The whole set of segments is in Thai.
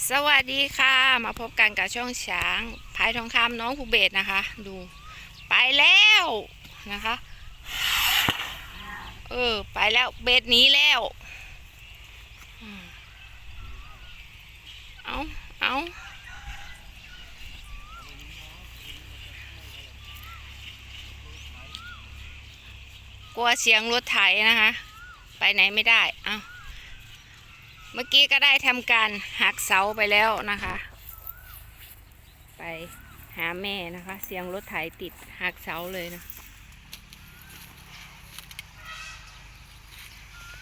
สวัสดีค่ะ มาพบกันกับช่องช้างพายทองคำน้องภูเบศนะคะ ดู ไปแล้วนะคะ เออ ไปแล้วเบสหนีแล้วเอาเอากลัวเสียงรถไถนะคะ ไปไหนไม่ได้ เอา เมื่อกี้ก็ได้ทำการหักเสาไปแล้วนะคะ ไปหาแม่นะคะ เสียงรถไถติดหักเสาเลยนะ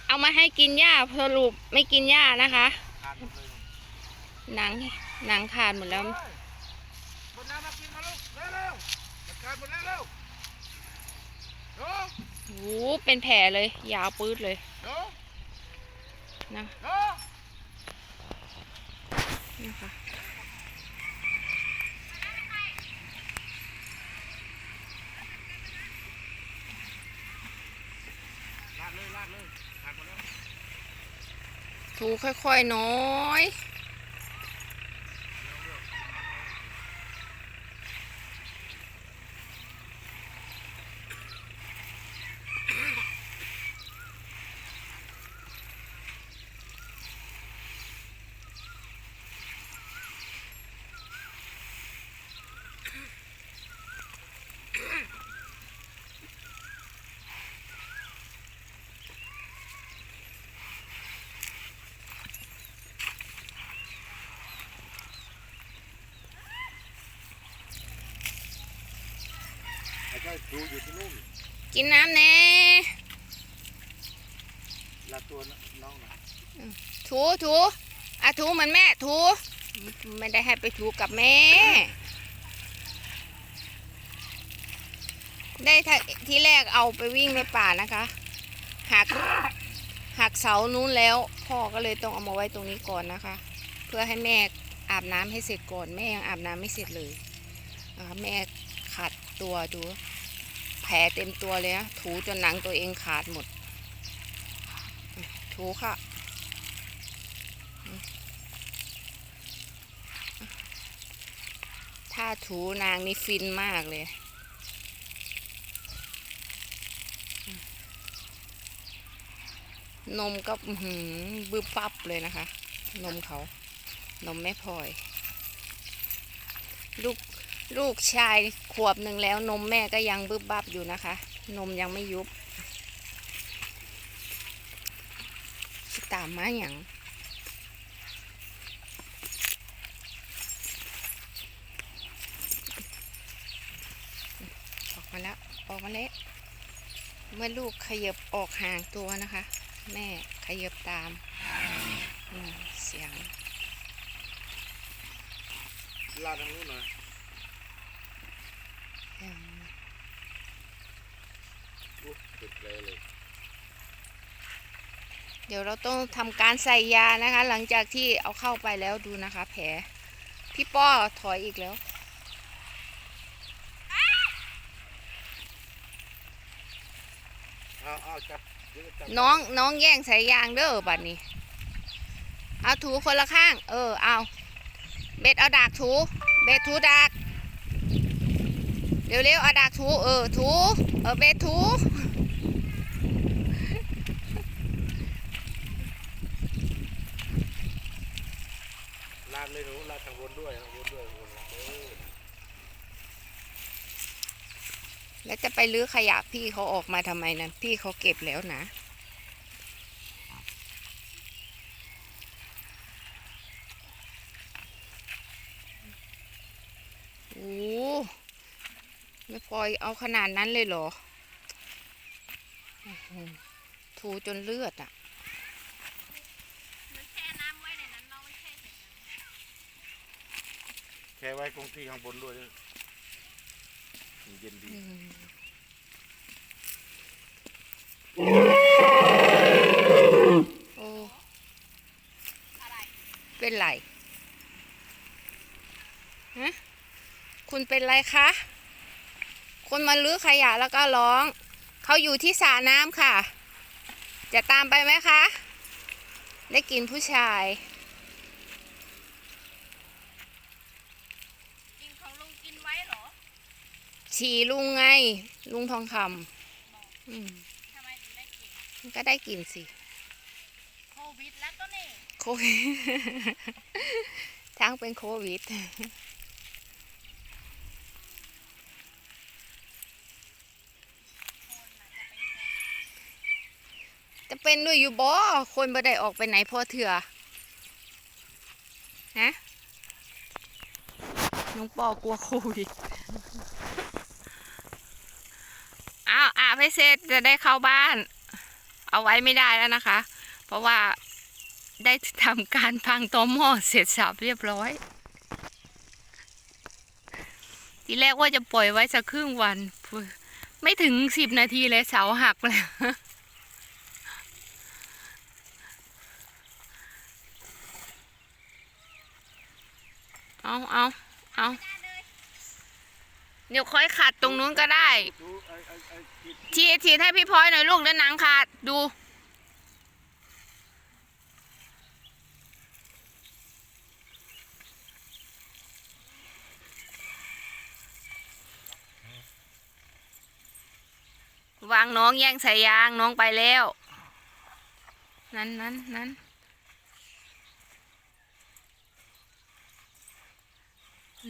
เอามาให้กินหญ้าสรุปไม่กินหญ้านะคะ หนังหนังขาดหมดแล้วโอ้โหเป็นแผลเลย ยาวปื๊ดเลยนะ นะคะลาดเลยลาดเลยขาดหมดแล้วถูค่อยๆน้อย ไอ้เจ้าครูอยู่ที่นู่นกินน้ำแน่ลาดตัวน้องหน่อยถูถูอะถูเหมือนแม่ถูไม่ได้ให้ไปถูกับแม่ ได้ทะที่แรกเอาไปวิ่งในป่านะคะหักหักเสานู้นแล้ว พ่อก็เลยต้องเอามาไว้ตรงนี้ก่อนนะคะ เพื่อให้แม่อาบน้ำให้เสร็จก่อนแม่ยังอาบน้ำไม่เสร็จเลยนะคะแม่ขาดตัวดูแผลเต็มตัวเลยนะถูจนหนังตัวเองขาดหมด ถูค่ะ ถ้าถูนางนี่ฟินมากเลย นมก็หือบึบปั๊บเลยนะคะ นมเขา นมแม่พลอย ลูก ลูกชายขวบหนึ่งแล้วนมแม่ก็ยังบึบบับอยู่นะคะ นมยังไม่ยุบตามมาอย่างออกมาแล้ว ออกมาแล้ว เมื่อลูกขยับออกห่างตัวนะคะ แม่ขยับตามเสียงลาดทางนู้นหน่อย เลยเลยเดี๋ยวเราต้องทำการใส่ยานะคะ หลังจากที่เอาเข้าไปแล้วดูนะคะ แผลพี่ป้อถอยอีกแล้วเอาเอาจับเดี๋ยวจับน้องน้องแย่งสายยางเด้อบัดนี้ เอาถูคนละข้าง เออ เอา เบ็ดเอาดากถู เบ็ดถูดาก เร็วๆเอาดากถูเออถูเออเบ็ดถูลาดเลยหนูลาดทางบนด้วยทางบนด้วยบนหลังเออแล้วจะไปลื้อขยะพี่เขาออกมาทำไมนั้นพี่เขาเก็บแล้วนะโอ้ ไม่พลอยเอาขนาดนั้นเลยเหรอโอ้โหถูจนเลือดอะแค่ไว้คงที่ข้างบนด้วยด้วยเย็นดีอืมโอ้เป็นไร ฮะ คุณเป็นไรคะ คนมาลื้อขยะแล้วก็ร้อง เขาอยู่ที่สระน้ำค่ะ จะตามไปไหมคะ ได้กินผู้ชายกินของลุงกินไว้หรอ ฉี่ลุงไง ลุงทองคำอืมก็ได้กินสิ โควิดแล้วก็นี่โควิดทั้งเป็นโควิด เป็นด้วยอยู่บ่คนบ่ได้ออกไปไหนพอเถื่อฮะน้องปอกลัวโควิดอ้าวอาบให้เสร็จจะได้เข้าบ้าน เอาไว้ไม่ได้แล้วนะคะ เพราะว่าได้ทำการพังตอหม้อเสร็จสับเรียบร้อย ทีแรกว่าจะปล่อยไว้สักครึ่งวัน ไม่ถึงสิบนาทีเลยเสาหักเลย เอาเอาเอาเดี๋ยวค่อยขัดตรงนู้นก็ได้ดูไอ้ไอ้ไอ้ผิดฉีดฉีให้พี่พลอยหน่อยลูกแล้วหนังขาดดู วางน้องแย่งส่ยางน้องไปแล้ว นั้นนั้นนั้น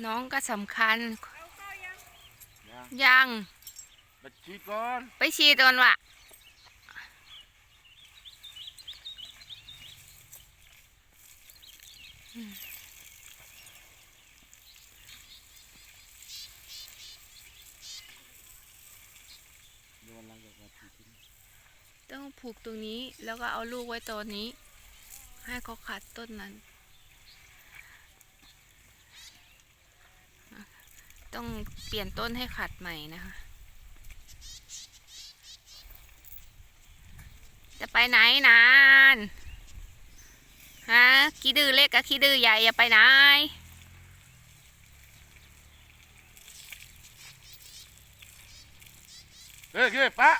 น้องก็สำคัญเอาเข้ายังยังยังมาฉีดก่อน ไปฉีดก่อนวะเดี๋ยววันหลังจะมาฉีดที่นี่ต้องผูกตรงนี้แล้วก็เอาลูกไว้ตอนนี้ ให้เขาขัดต้นนั้น ต้องเปลี่ยนต้นให้ขัดใหม่นะคะ จะไปไหนนานฮะขี้ดื้อเล็กกับขี้ดื้อใหญ่อย่าไปไหนเฮ้ยเฮ้ยปะ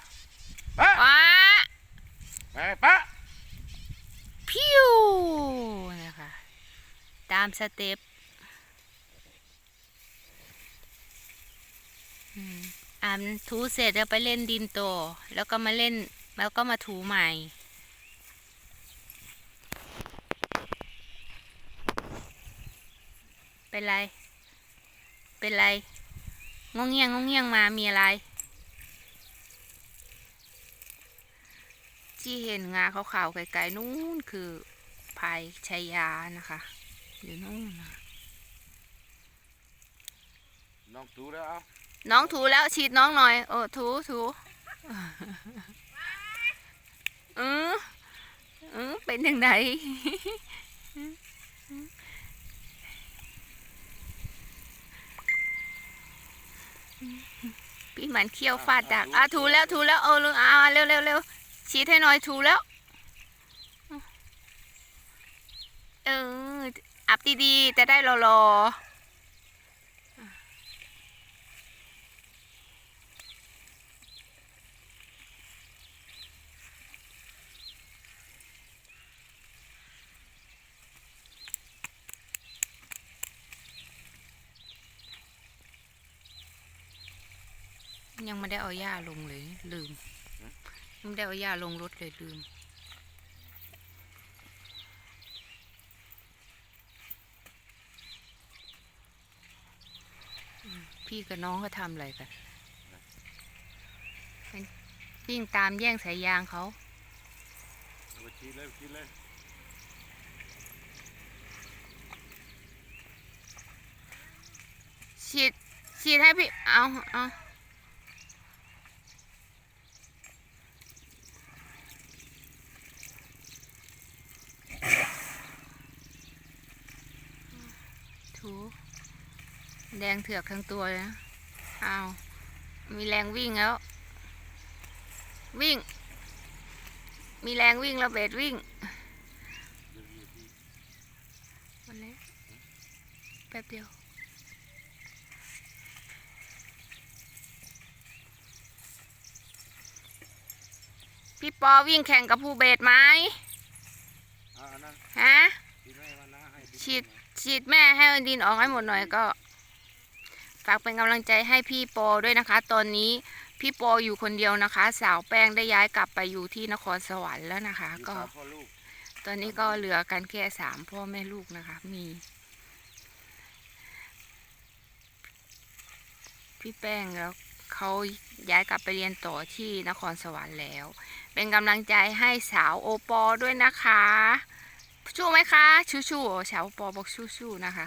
ปะว้าไปปะพิวนะคะ ตามสเต็ปอืม อ่าถูเสร็จแล้วไปเล่นดินโต แล้วก็มาเล่นแล้วก็มาถูใหม่เป็นไร เป็นไร งงเงียงงงเงียงมา มีอะไร ที่เห็นงาขาวๆไกลๆนู้นคือพายชัยยานะคะ อยู่นู่นนะน้องถูแล้วเอา น้องถูแล้วฉีดน้องหน่อยเออถูถูเออเออเป็นยังไงพี่หมันเขี้ยวฟาดดักอะถูแล้วถูแล้วเออลุงอ่าเร็วเร็วเร็วฉีดให้หน่อยถูแล้ว เอออับดีๆจะได้รอๆ ยังไม่ได้เอาหญ้าลงเลย ลืมยังไม่ได้เอาหญ้าลงรถเลยลืมอืม พี่กับน้องเขาทำอะไรกันเป็นวิ่งตามแย่งสายยางเขาเอาไปฉีดเลยฉีดเลยฉีดฉีดให้พี่ เอาเอาถู แดงเถือกทั้งตัวเลยนะเอามีแรงวิ่งแล้ว วิ่ง มีแรงวิ่งแล้วเบสวิ่งเดี๋ยวเดี๋ยวพี่วันเล็กแป๊บเดียวพี่ปอวิ่งแข่งกับผู้เบสไหมอ่าอันนั้นฮะ ฉีดให้มันนะให้ดินฉีดหน่อยฉีดแม่ให้ดินออกให้หมดหน่อยก็ฝากเป็นกำลังใจให้พี่ปอด้วยนะคะ ตอนนี้พี่ปออยู่คนเดียวนะคะ สาวแป้งได้ย้ายกลับไปอยู่ที่นครสวรรค์แล้วนะคะ ก็สามพ่อลูกตอนนี้ก็เหลือกันแค่สามพ่อแม่ลูกนะคะ มี พี่แป้งแล้วเขาย้ายกลับไปเรียนต่อที่นครสวรรค์แล้ว เป็นกำลังใจให้สาวโอปอด้วยนะคะ ชู้ไหมคะ ชู้ชู้ๆสาวโอปอบอกชู้ชู้ๆนะคะ